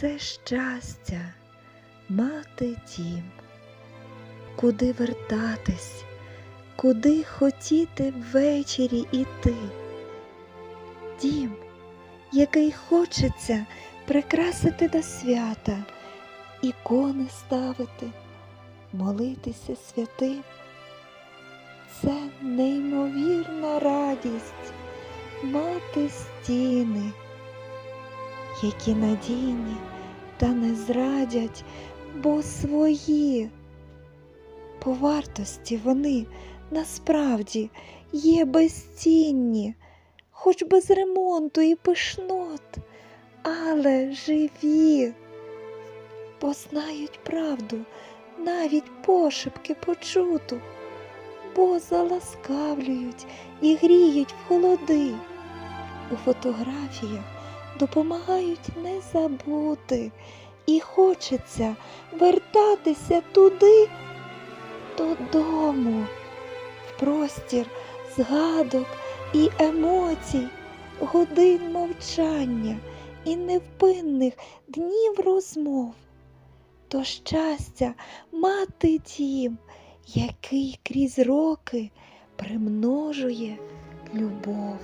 це щастя, мати дім, куди вертатись, куди хотіти ввечері іти. Дім, який хочеться прикрасити до свята, ікони ставити, молитися святим. Це неймовірна радість мати стіни, які надійні та не зрадять, бо свої. По вартості вони насправді є безцінні, хоч без ремонту і пишнот, але живі, познають правду, навіть пошепки почуту, бо заласкавлюють і гріють в холоди. У фотографіях допомагають не забути, і хочеться вертатися туди, додому, в простір згадок і емоцій, годин мовчання і невпинних днів розмов. То щастя мати дім, який крізь роки примножує любов.